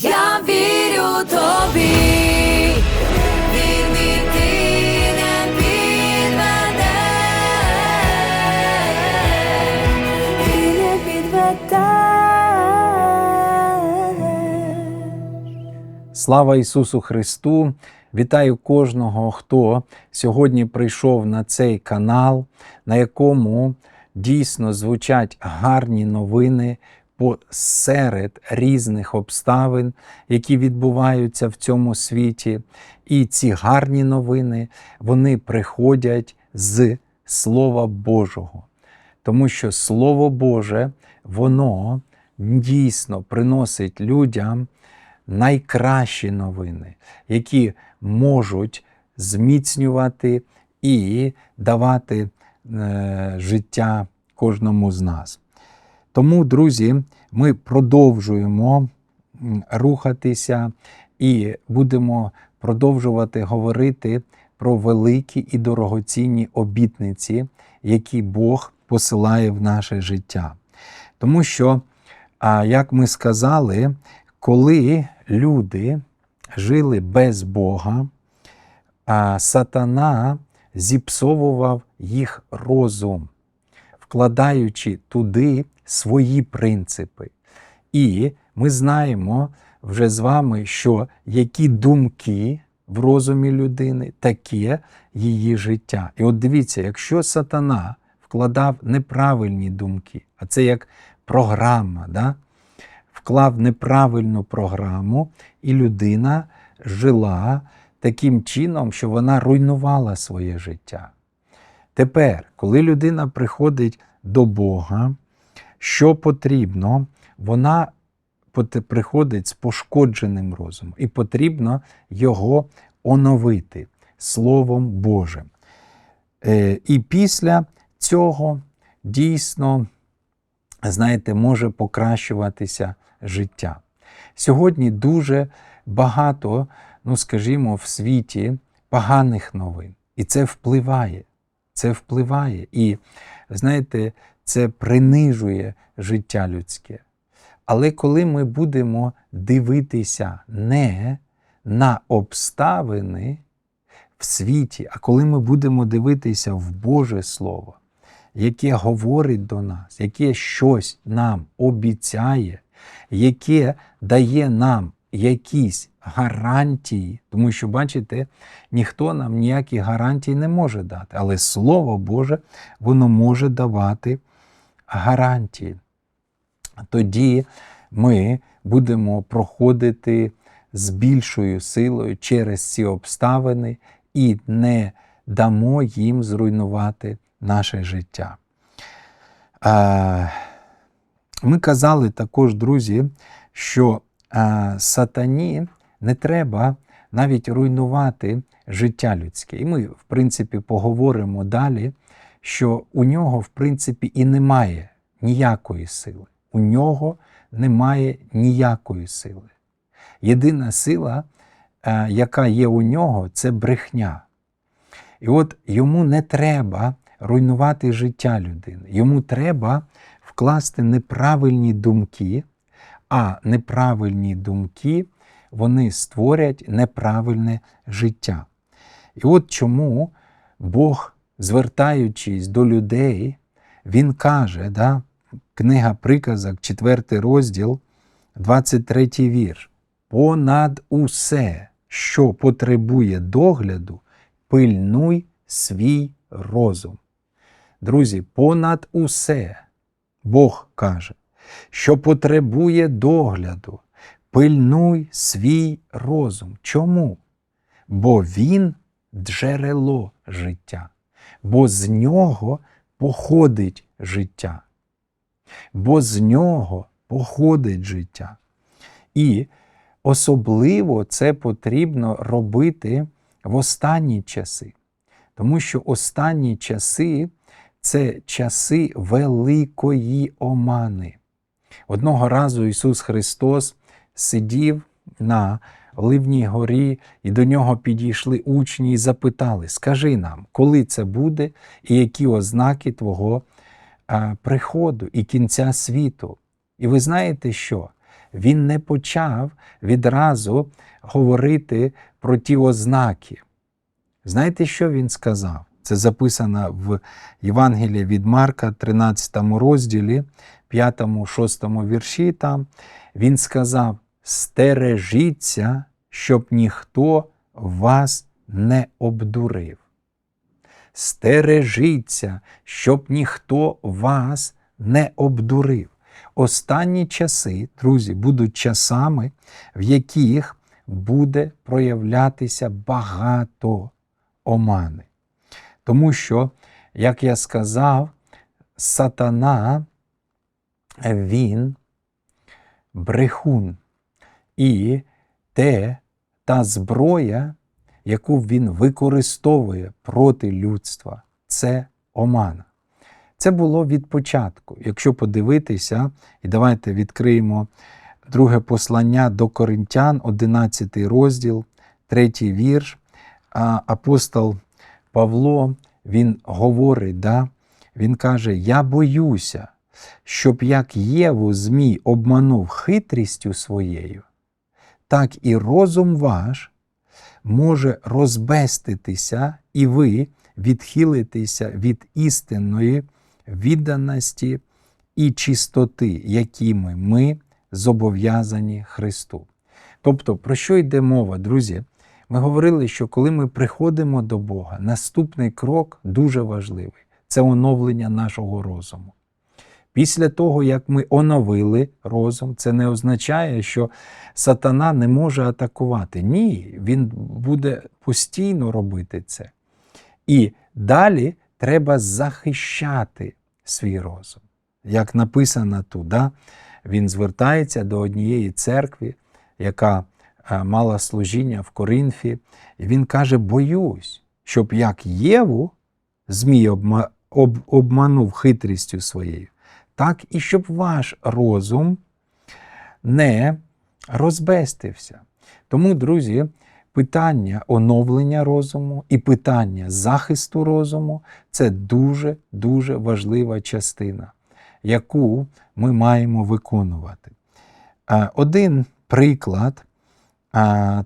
Я вірю тобі. Слава Ісусу Христу! Вітаю кожного, хто сьогодні прийшов на цей канал, на якому дійсно звучать гарні новини посеред різних обставин, які відбуваються в цьому світі. І ці гарні новини вони приходять з Слова Божого. Тому що Слово Боже, воно дійсно приносить людям найкращі новини, які можуть зміцнювати і давати е, життя кожному з нас. Тому, друзі, ми продовжуємо рухатися і будемо продовжувати говорити про великі і дорогоцінні обітниці, які Бог посилає в наше життя. Тому що, як ми сказали, коли люди жили без Бога, сатана зіпсовував їх розум, вкладаючи туди свої принципи. І ми знаємо вже з вами, що які думки в розумі людини, таке її життя. І от дивіться, якщо сатана вкладав неправильні думки, а це як програма, да? вклав неправильну програму, і людина жила таким чином, що вона руйнувала своє життя. Тепер, коли людина приходить до Бога, що потрібно, вона приходить з пошкодженим розумом, і потрібно його оновити Словом Божим. Е, І після цього дійсно, знаєте, може покращуватися життя. Сьогодні дуже багато, ну скажімо, в світі поганих новин. І це впливає. Це впливає. І знаєте, це принижує життя людське. Але коли ми будемо дивитися не на обставини в світі, а коли ми будемо дивитися в Боже Слово, яке говорить до нас, яке щось нам обіцяє, яке дає нам якісь гарантії, тому що, бачите, ніхто нам ніякі гарантії не може дати, але Слово Боже, воно може давати гарантії. Тоді ми будемо проходити з більшою силою через ці обставини і не дамо їм зруйнувати наше життя. Ми казали також, друзі, що сатані не треба навіть руйнувати життя людське. І ми, в принципі, поговоримо далі, що у нього, в принципі, і немає ніякої сили. У нього немає ніякої сили. Єдина сила, е, яка є у нього, це брехня. І от йому не треба руйнувати життя людини. Йому треба вкласти неправильні думки, а неправильні думки вони створять неправильне життя. І от чому Бог, звертаючись до людей, Він каже, да, книга Приказок, 4 розділ, 23 вірш. Понад усе, що потребує догляду, пильнуй свій розум. Друзі, понад усе Бог каже, що потребує догляду, пильнуй свій розум. Чому? Бо він джерело життя, бо з нього походить життя, бо з нього походить життя. І особливо це потрібно робити в останні часи. Тому що останні часи це часи великої омани. Одного разу Ісус Христос сидів на Оливній горі, і до нього підійшли учні і запитали: Скажи нам, коли це буде, і які ознаки Твого приходу і кінця світу. І ви знаєте що? він не почав відразу говорити про ті ознаки. Знаєте, що він сказав? Це записано в Євангелії від Марка, 13 розділі, 5-6 вірші. Там він сказав: стережіться, щоб ніхто вас не обдурив. Стережіться, щоб ніхто вас не обдурив. Останні часи, друзі, будуть часами, в яких буде проявлятися багато омани. Тому що, як я сказав, сатана, він брехун. І те, та зброя, яку він використовує проти людства, це омана. Це було від початку. Якщо подивитися, і давайте відкриємо друге послання до Коринтян, 11 розділ, 3 вірш. Апостол Павло він говорить, да? він каже: Я боюся, щоб як Єву Змій обманув хитрістю своєю, так і розум ваш може розбеститися, і ви відхилитеся від істинної відданості і чистоти, якими ми зобов'язані Христу. Тобто, про що йде мова, друзі? Ми говорили, що коли ми приходимо до Бога, наступний крок дуже важливий це оновлення нашого розуму. Після того, як ми оновили розум, це не означає, що сатана не може атакувати. Ні, він буде постійно робити це. І далі треба захищати свій розум. Як написано тут, да? він звертається до однієї церкви, яка е, мала служіння в Коринфі, і він каже: боюсь, щоб як Єву Змій обманув хитрістю своєю, так і щоб ваш розум не розбестився. Тому, друзі, питання оновлення розуму і питання захисту розуму це дуже-дуже важлива частина, яку ми маємо виконувати. Один приклад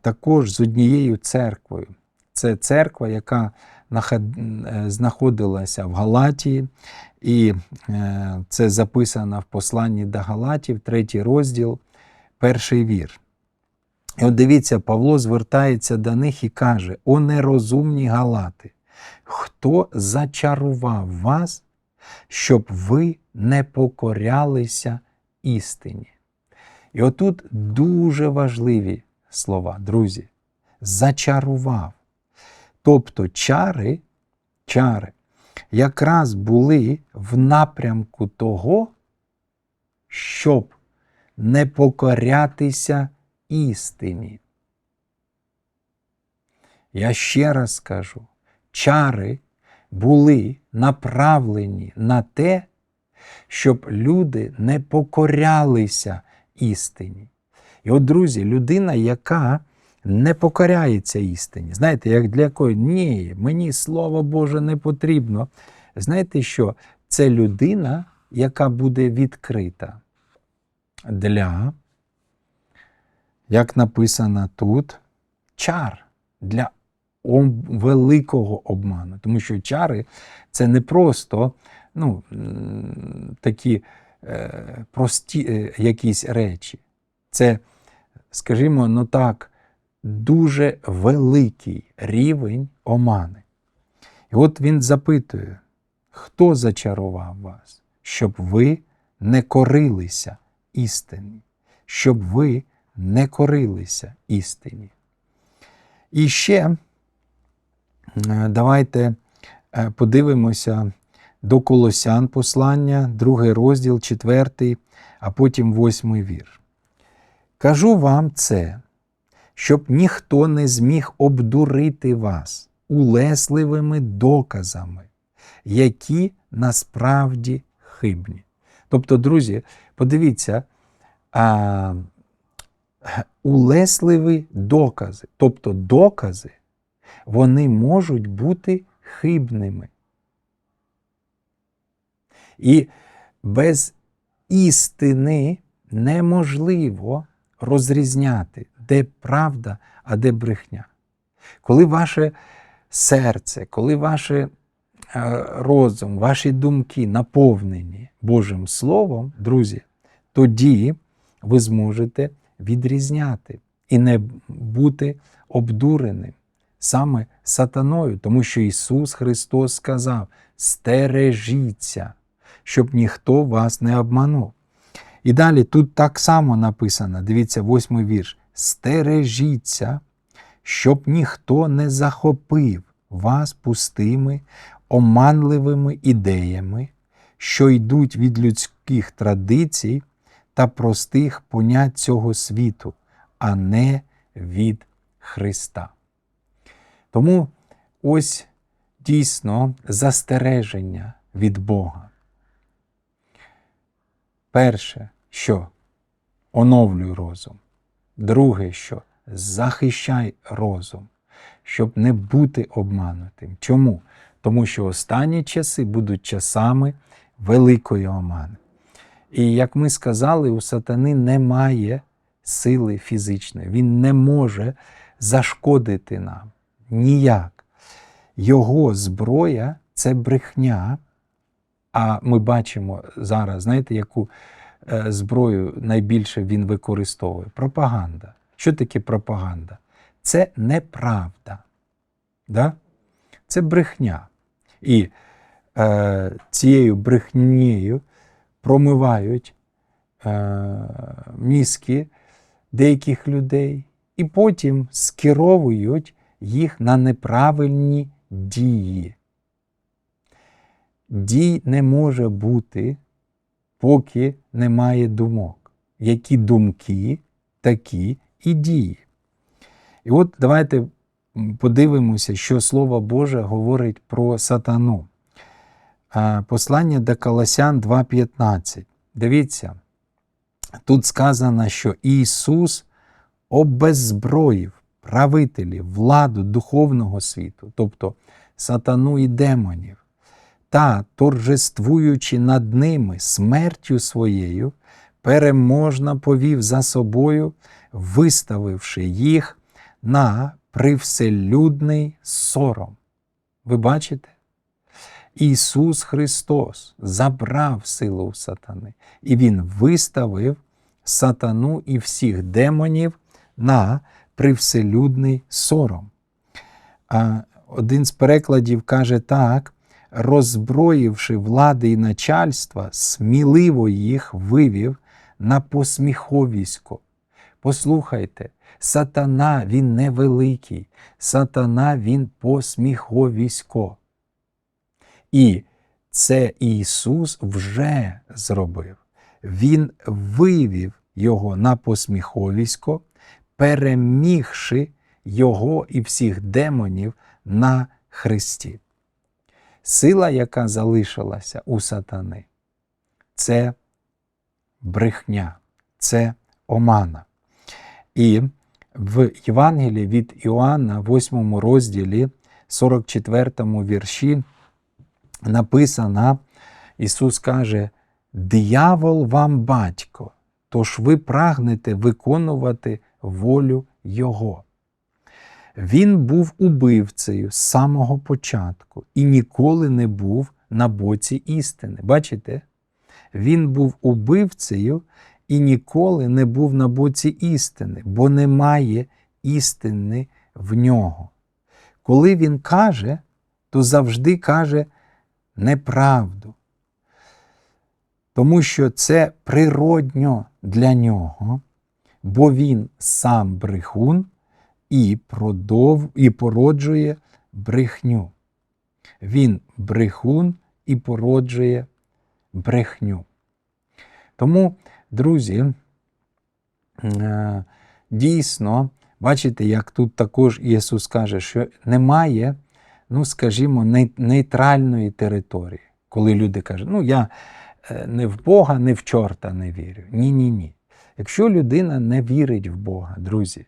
також з однією церквою. Це церква, яка знаходилася в Галатії, і е, це записано в посланні до Галатів, третій розділ, перший вір. І от дивіться, Павло звертається до них і каже: О нерозумні галати, хто зачарував вас, щоб ви не покорялися істині? І отут дуже важливі слова, друзі. Зачарував. Тобто чари, чари якраз були в напрямку того, щоб не покорятися істині. Я ще раз скажу, чари були направлені на те, щоб люди не покорялися істині. І от, друзі, людина, яка не покоряється істині, знаєте, як для якої ні, мені Слово Боже не потрібно. Знаєте що? Це людина, яка буде відкрита для, як написано тут, чар для великого обману. Тому що чари це не просто ну, такі е, прості е, якісь речі. Це, скажімо, ну так, дуже великий рівень омани. І от він запитує, хто зачарував вас, щоб ви не корилися істині, щоб ви не корилися істині. І ще е, давайте е, подивимося до Колосян послання, другий розділ, четвертий, а потім восьмий вірш. Кажу вам це, щоб ніхто не зміг обдурити вас улесливими доказами, які насправді хибні. Тобто, друзі, подивіться, а, улесливі докази, тобто докази, вони можуть бути хибними. І без істини неможливо розрізняти, де правда, а де брехня. Коли ваше серце, коли ваш розум, ваші думки наповнені Божим Словом, друзі, тоді ви зможете відрізняти і не бути обдуреним саме сатаною, тому що Ісус Христос сказав: стережіться, щоб ніхто вас не обманув. І далі тут так само написано, дивіться, восьмий вірш: стережіться, щоб ніхто не захопив вас пустими, оманливими ідеями, що йдуть від людських традицій та простих понять цього світу, а не від Христа. Тому ось дійсно застереження від Бога. Перше, що оновлюй розум. Друге, що захищай розум, щоб не бути обманутим. Чому? Тому що останні часи будуть часами великої омани. І як ми сказали, у сатани немає сили фізичної, він не може зашкодити нам ніяк. Його зброя це брехня. А ми бачимо зараз, знаєте, яку зброю найбільше він використовує? Пропаганда. Що таке пропаганда? Це неправда. Да? Це брехня. І е, цією брехнею промивають е, мізки деяких людей і потім скеровують їх на неправильні дії. Дій не може бути, поки немає думок. Які думки, такі і дії. І от давайте подивимося, що Слово Боже говорить про сатану. Послання до Колосян 2,15. Дивіться, тут сказано, що Ісус обеззброїв правителів, владу духовного світу, тобто сатану і демонів, та, торжествуючи над ними смертю своєю, переможно повів за собою, виставивши їх на привселюдний сором. Ви бачите? Ісус Христос забрав силу у сатани, і Він виставив сатану і всіх демонів на привселюдний сором. Один з перекладів каже так: роззброївши влади і начальства, сміливо їх вивів на посміховісько. Послухайте, сатана він невеликий, сатана він посміховісько. І це Ісус вже зробив. Він вивів його на посміховісько, перемігши його і всіх демонів на Христі. Сила, яка залишилася у сатани, це брехня, це омана. І в Євангелії від Іоанна, 8 розділі, 44 вірші, написано, Ісус каже, диявол вам батько, тож ви прагнете виконувати волю Його. Він був убивцею з самого початку і ніколи не був на боці істини. Бачите? Він був убивцею і ніколи не був на боці істини, бо немає істини в нього. Коли він каже, то завжди каже неправду. Тому що це природньо для нього, бо він сам брехун і, продов... і породжує брехню. Він брехун і породжує брехню. Тому, друзі, е, дійсно, бачите, як тут також Ісус каже, що немає, ну, скажімо, нейтральної території, коли люди кажуть, ну, я е, не в Бога, не в чорта не вірю. Ні, ні, ні. Якщо людина не вірить в Бога, друзі,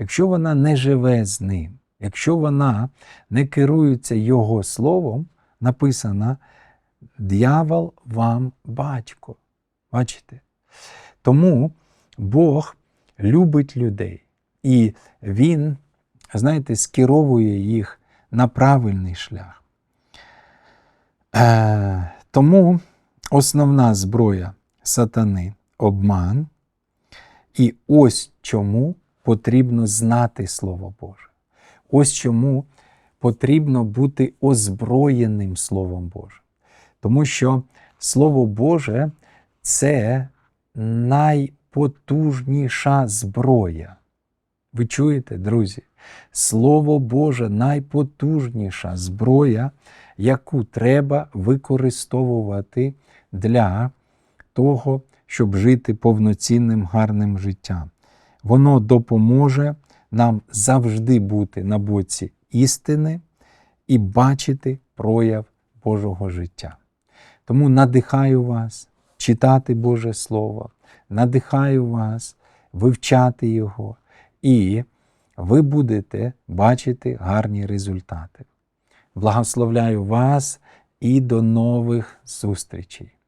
якщо вона не живе з ним, якщо вона не керується Його словом, написано, дьявол вам батько. Бачите? Тому Бог любить людей, і Він, знаєте, скеровує їх на правильний шлях. Е, тому основна зброя сатани обман. І ось чому потрібно знати Слово Боже. Ось чому потрібно бути озброєним Словом Божим. Тому що Слово Боже це найпотужніша зброя. Ви чуєте, друзі? Слово Боже найпотужніша зброя, яку треба використовувати для того, щоб жити повноцінним гарним життям. Воно допоможе нам завжди бути на боці істини і бачити прояв Божого життя. Тому надихаю вас читати Боже Слово, надихаю вас вивчати Його, і ви будете бачити гарні результати. Благословляю вас і до нових зустрічей!